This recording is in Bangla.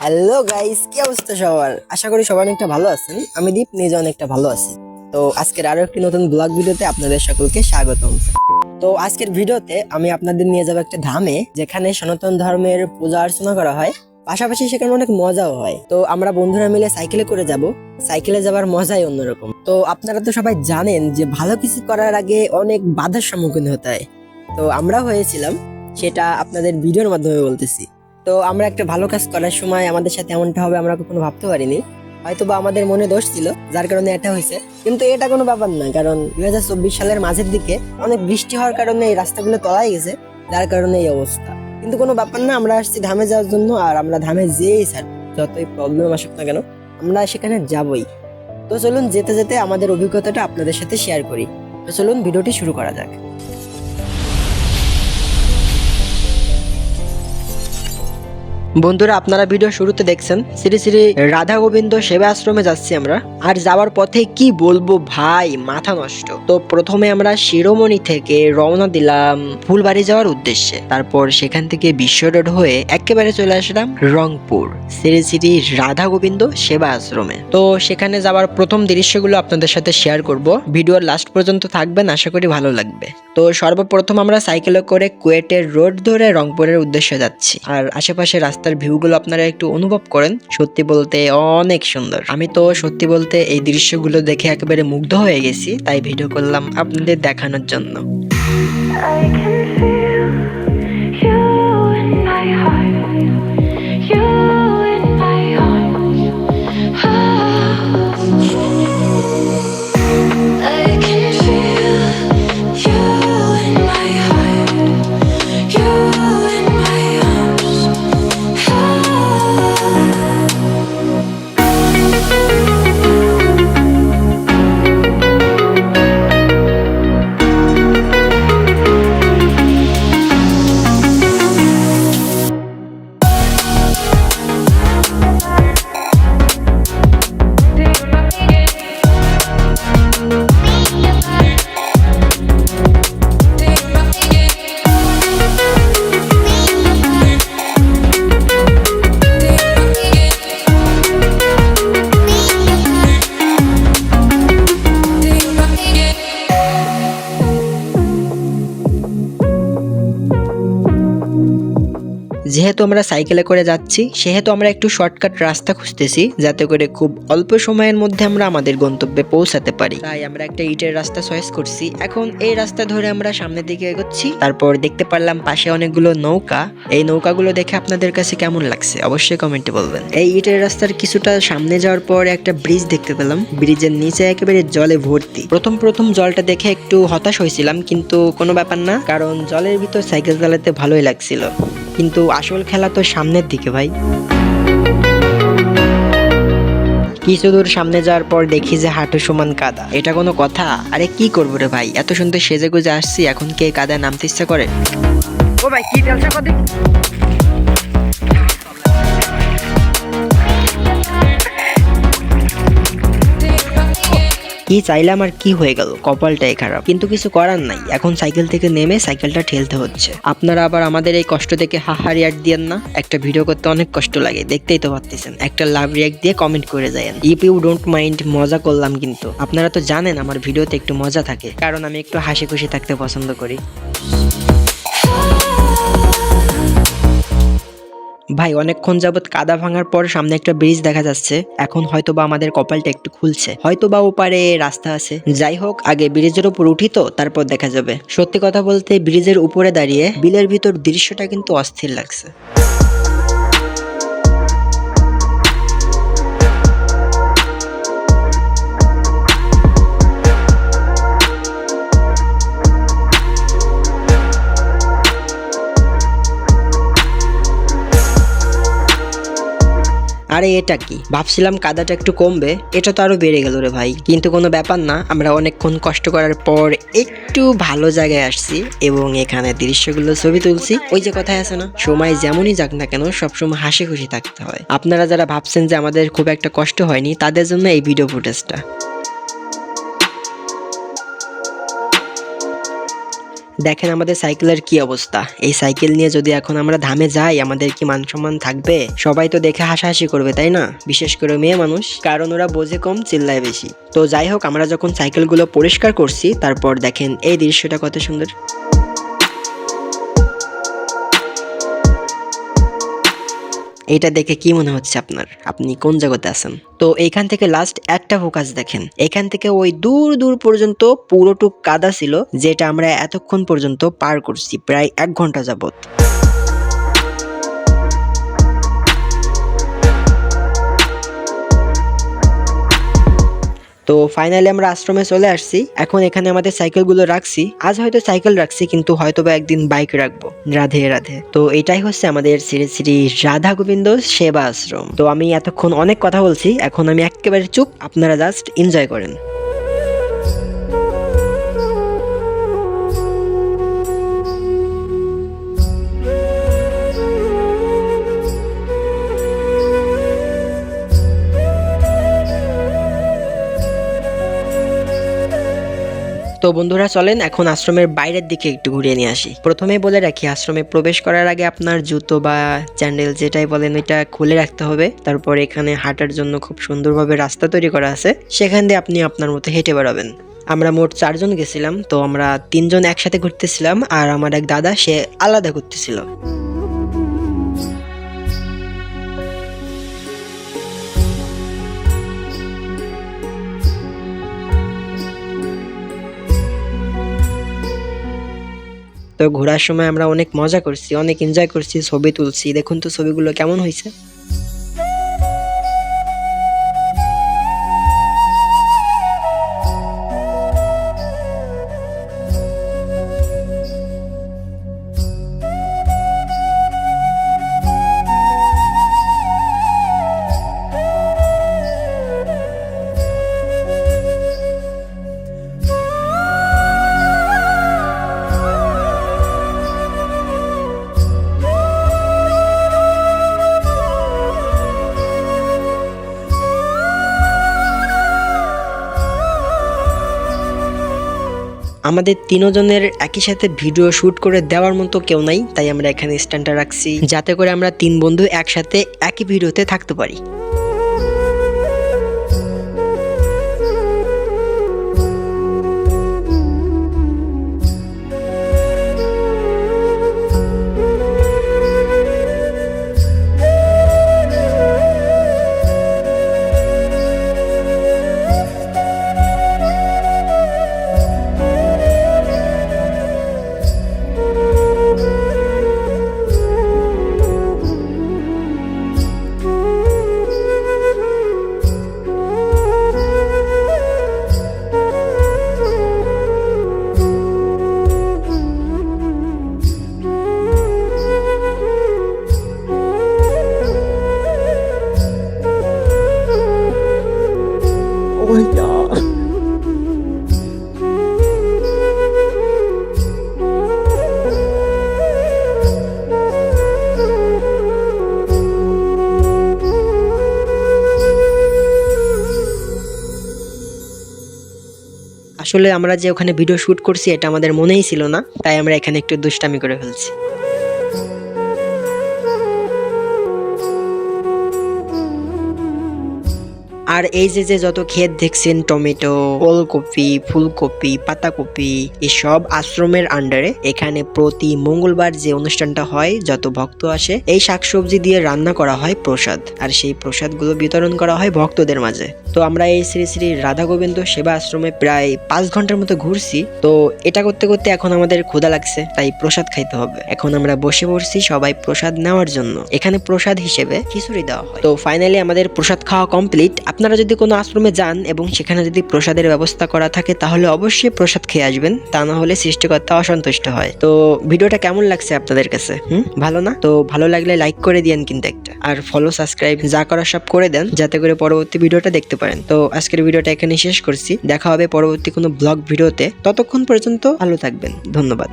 হ্যালো গাইস কি অবস্থা সবার? আশা করি সবাই অনেকটা ভালো আছেন। আমি দীপ, নিজে অনেকটা ভালো আছি। তো আজকের আরও একটি নতুন ব্লগ ভিডিওতে আপনাদের সকলকে স্বাগতম। তো আজকের ভিডিওতে আমি আপনাদের নিয়ে যাব একটা ধামে, যেখানে সনাতন ধর্মের পূজা অর্চনা করা হয়। পাশাপাশি সেখানে অনেক মজাও হয়। তো আমরা বন্ধুরা মিলে সাইকেলে করে যাব। সাইকেলে যাওয়ার মজাই অন্যরকম। তো আপনারা তো সবাই জানেন যে ভালো কিছু করার আগে অনেক বাধার সম্মুখীন হতে হয়। তো আমরা হয়েছিলাম। সেটা আপনাদের ভিডিওর মাধ্যমে বলতেছি। তো আমরা একটা ভালো কাজ করার সময় আমাদের সাথে এমনটা হবে, আমরা কখনো ভাবতে পারিনি। হয়তো বা আমাদের মনে দোষ ছিল, যার কারণে এটা হয়েছে। কিন্তু এটা কোনো ব্যাপার না, কারণ দুই হাজার চব্বিশ সালের মাঝের দিকে অনেক বৃষ্টি হওয়ার কারণে এই রাস্তাগুলো তলায় গেছে, যার কারণে এই অবস্থা। কিন্তু কোনো ব্যাপার না, আমরা আসছি ধামে যাওয়ার জন্য, আর আমরা ধামে যেই স্যার, যতই প্রবলেম আসুক না কেন, আমরা সেখানে যাবই। তো চলুন যেতে যেতে আমাদের অভিজ্ঞতাটা আপনাদের সাথে শেয়ার করি। তো চলুন ভিডিওটি শুরু করা যাক। বন্ধুরা, আপনারা ভিডিও শুরুতে দেখছেন শ্রী শ্রী রাধা গোবিন্দ সেবা আশ্রমে যাচ্ছি আমরা। আর যাওয়ার পথে কি বলব ভাই, মাথা নষ্ট। তো প্রথমে আমরা শিরোমণি থেকে রওনা দিলাম ফুলবাড়ি যাওয়ার উদ্দেশ্যে। তারপর সেখান থেকে বিশ্ব রোড হয়ে একেবারে চলে আসলাম রংপুর শ্রী শ্রী রাধা গোবিন্দ সেবা আশ্রমে। তো সেখানে যাওয়ার প্রথম দৃশ্যগুলো আপনাদের সাথে শেয়ার করব। ভিডিওর লাস্ট পর্যন্ত থাকবেন, আশা করি ভালো লাগবে। তো সর্বপ্রথম আমরা সাইকেলে করে কুয়েটের রোড ধরে রংপুরের উদ্দেশ্যে যাচ্ছি। আর আশেপাশে রাস্তার ভিউগুলো আপনারা একটু অনুভব করেন। সত্যি বলতে অনেক সুন্দর। আমি তো সত্যি বলতে এই দৃশ্যগুলো দেখে একেবারে মুগ্ধ হয়ে গেছি, তাই ভিডিও করলাম আপনাদের দেখানোর জন্য। যেহেতু আমরা সাইকেলে করে যাচ্ছি, সেহেতু আমরা একটু শর্টকাট রাস্তা খুঁজতেছি, যাতে করে খুব অল্প সময়ের মধ্যে আমরা আমাদের গন্তব্যে পৌঁছাতে পারি। তাই আমরা একটা ইটের রাস্তা চয়েস করছি। এখন এই রাস্তা ধরে আমরা সামনের দিকে এগোচ্ছি। তারপর দেখতে পারলাম পাশে অনেকগুলো নৌকা। এই নৌকাগুলো দেখে আপনাদের কাছে কেমন লাগছে? অবশ্যই কমেন্টে বলবেন। এই ইটের রাস্তার কিছুটা সামনে যাওয়ার পর একটা ব্রিজ দেখতে পেলাম। ব্রিজের নিচে একেবারে জলে ভর্তি। প্রথম প্রথম জলটা দেখে একটু হতাশ হয়েছিলাম, কিন্তু কোনো ব্যাপার না, কারণ জলের ভিতর সাইকেল চালাতে ভালোই লাগছিল। কিন্তু আসল খেলা তো সামনের দিকে, ভাই। কিছু দূর সামনে যাওয়ার পর দেখি যে হাঁটু সমান কাদা। এটা কোনো কথা? আরে কি করব রে ভাই? এত সুন্দর সেজে গুজে আসছি, এখন কে কাদা নামতে ইচ্ছা করে? ও ভাই, কি তেলসা কি চাইলাম আর কি হয়ে গেল? কপালটাই খারাপ। কিন্তু কিছু করার নাই। এখন সাইকেল থেকে নেমে সাইকেলটা ঠেলতে হচ্ছে। আপনারা আবার আমাদের এই কষ্ট দেখে হাহা রিয়াক্ট দিয়েন না? একটা ভিডিও করতে অনেক কষ্ট লাগে। দেখতেই তো পারতেছেন। একটা লাভ রিয়াক্ট দিয়ে কমেন্ট করে যায় ইফ ইউ ডোন্ট মাইন্ড মজা করলাম কিন্তু। আপনারা তো জানেন আমার ভিডিওতে একটু মজা থাকে। কারণ আমি একটু হাসি খুশি থাকতে পছন্দ করি। ভাই, অনেকক্ষণ যাবৎ কাদা ভাঙার পর সামনে একটা ব্রিজ দেখা যাচ্ছে। এখন হয়তো বা আমাদের কপালটা একটু খুলছে। হয়তো বা ওপারে রাস্তা আছে। যাই হোক, আগে ব্রিজের উপর উঠি তো, তারপর দেখা যাবে। সত্যি কথা বলতে ব্রিজের উপরে দাঁড়িয়ে বিলের ভিতর দৃশ্যটা কিন্তু অস্থির লাগছে। আরে এটা কি? ভাবছিলাম কাদাটা একটু কমবে, এটা তো আরও বেড়ে গেল রে ভাই। কিন্তু কোনো ব্যাপার না, আমরা অনেকক্ষণ কষ্ট করার পর একটু ভালো জায়গায় আসছি এবং এখানে দৃশ্যগুলো ছবি তুলছি। ওই যে কথায় আছে না, সময় যেমনই যাক না কেন, সবসময় হাসি খুশি থাকতে হয়। আপনারা যারা ভাবছেন যে আমাদের খুব একটা কষ্ট হয়নি, তাদের জন্য এই ভিডিও ফুটেজটা দেখেন আমাদের সাইকেলের কি অবস্থা। এই সাইকেল নিয়ে যদি এখন আমরা ধামে যাই, আমাদের কি মান সম্মান থাকবে? সবাই তো দেখে হাসাহাসি করবে, তাই না? বিশেষ করে মেয়ে মানুষ, কারণ ওরা বোঝে কম, চিল্লায় বেশি। তো যাই হোক, আমরা যখন সাইকেলগুলো পরিষ্কার করছি, তারপর দেখেন এই দৃশ্যটা কত সুন্দর। এটা দেখে কি মনে হচ্ছে আপনার? আপনি কোন জগতে আছেন? তো এখান থেকে লাস্ট একটা ফোকাস দেখেন। এখান থেকে ওই দূর দূর পর্যন্ত পুরোটুক কাদা ছিল, যেটা আমরা এতক্ষণ পর্যন্ত পার করছি, প্রায় এক ঘণ্টা যাবত তো ফাইনালি আমরা আশ্রমে চলে আসছি। এখন এখানে আমাদের সাইকেলগুলো রাখছি। আজ হয়তো সাইকেল রাখছি, কিন্তু হয়তো বা একদিন বাইক রাখব। রাধে রাধে। তো এটাই হচ্ছে আমাদের শ্রী শ্রী রাধা গোবিন্দ সেবা আশ্রম। তো আমি এতক্ষণ অনেক কথা বলছি, এখন আমি একেবারে চুপ। আপনারা জাস্ট এনজয় করেন। তো বন্ধুরা চলেন এখন আশ্রমের বাইরের দিকে একটু ঘুরিয়ে নিয়ে আসি। প্রথমে বলে রাখি, আশ্রমে প্রবেশ করার আগে আপনার জুতো বা চ্যান্ডেল যেটাই বলেন ওইটা খুলে রাখতে হবে। তারপর এখানে হাঁটার জন্য খুব সুন্দরভাবে রাস্তা তৈরি করা আছে। সেখান দিয়ে আপনি আপনার মতো হেঁটে বেড়াবেন আমরা মোট চারজন গেছিলাম, তো আমরা তিনজন একসাথে ঘুরতেছিলাম আর আমার এক দাদা, সে আলাদা ঘুরতেছিল। তো ঘোরার সময় আমরা অনেক মজা করছি, অনেক এনজয় করছি, ছবি তুলছি। দেখুন তো ছবিগুলো কেমন হয়েছে? আমাদের তিনজনের একই সাথে ভিডিও শ্যুট করে দেওয়ার মতো কেউ নাই, তাই আমরা এখানে স্ট্যান্ডটা রাখছি। যাতে করে আমরা তিন বন্ধু একসাথে একই ভিডিওতে থাকতে পারি। আসলে আমরা যে ওখানে ভিডিও শ্যুট করছি, এটা আমাদের মনেই ছিল না, তাই আমরা এখানে একটু দুষ্টামি করে ফেলছি। আর এই যে যে যত ক্ষেত দেখছেন, টমেটো, ওলকপি, ফুলকপি, পাতাকপি, এসব আশ্রমের আন্ডারে এখানে প্রতি মঙ্গলবার যে অনুষ্ঠানটা হয়, যত ভক্ত আসে, এই শাকসবজি দিয়ে রান্না করা হয় প্রসাদ। আর সেই প্রসাদগুলো বিতরণ করা হয় ভক্তদের মাঝে। তো আমরা এই শ্রী শ্রী রাধা গোবিন্দ সেবা আশ্রমে প্রায় পাঁচ ঘণ্টার মতো ঘুরছি। তো এটা করতে করতে এখন আমাদের ক্ষুধা লাগছে, তাই প্রসাদ খাইতে হবে। এখন আমরা বসে পড়ছি সবাই প্রসাদ নেওয়ার জন্য। এখানে প্রসাদ হিসেবে খিচুড়ি দেওয়া হয়। তো ফাইনালি আমাদের প্রসাদ খাওয়া কমপ্লিট আপনারা যদি কোনো আশ্রমে যান এবং সেখানে যদি প্রসাদের ব্যবস্থা করা থাকে, তাহলে অবশ্যই প্রসাদ খেয়ে আসবেন। তা না হলে সৃষ্টিকর্তা অসন্তুষ্ট হয়। তো ভিডিওটা কেমন লাগছে আপনাদের কাছে? হুম? ভালো না? তো ভালো লাগলে লাইক করে দিয়েন কিন্তু একটা। আর ফলো সাবস্ক্রাইব যা করার সব করে দেন, যাতে করে পরবর্তী ভিডিওটা দেখতে পারেন। তো আজকের ভিডিওটা এখানে শেষ করছি। দেখা হবে পরবর্তী কোনো ব্লগ ভিডিওতে। ততক্ষণ পর্যন্ত ভালো থাকবেন। ধন্যবাদ।